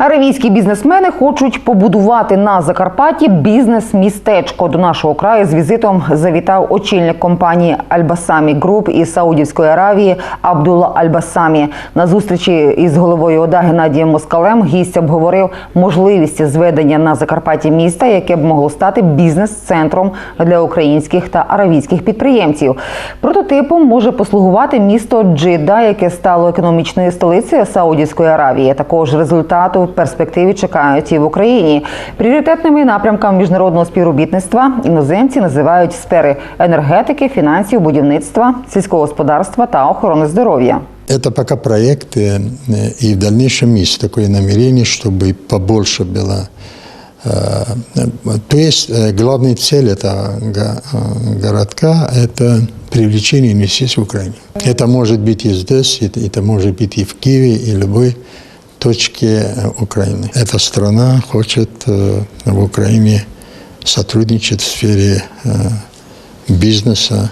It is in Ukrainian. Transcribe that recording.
Аравійські бізнесмени хочуть побудувати на Закарпатті бізнес-містечко. До нашого краю з візитом завітав очільник компанії Альбасамі Груп із Саудівської Аравії Абдулла Альбасамі. На зустрічі із головою ОДА Геннадієм Москалем гість обговорив можливість зведення на Закарпатті міста, яке б могло стати бізнес-центром для українських та аравійських підприємців. Прототипом може послугувати місто Джида, яке стало економічною столицею Саудівської Аравії. Також результату в перспективі чекають і в Україні. Пріоритетними напрямками міжнародного співробітництва іноземці називають сфери енергетики, фінансів, будівництва, сільського господарства та охорони здоров'я. Это пока проект, э, и в дальнейшем есть такое намерение, чтобы побольше было. э, То есть э, главная цель этого го- э, городка – это привлечение инвестиций в Украине. Это может быть и здесь, это, это может быть и в Киеве, и любой точке э, Украины. Эта страна хочет э, в Украине сотрудничать в сфере э, бизнеса,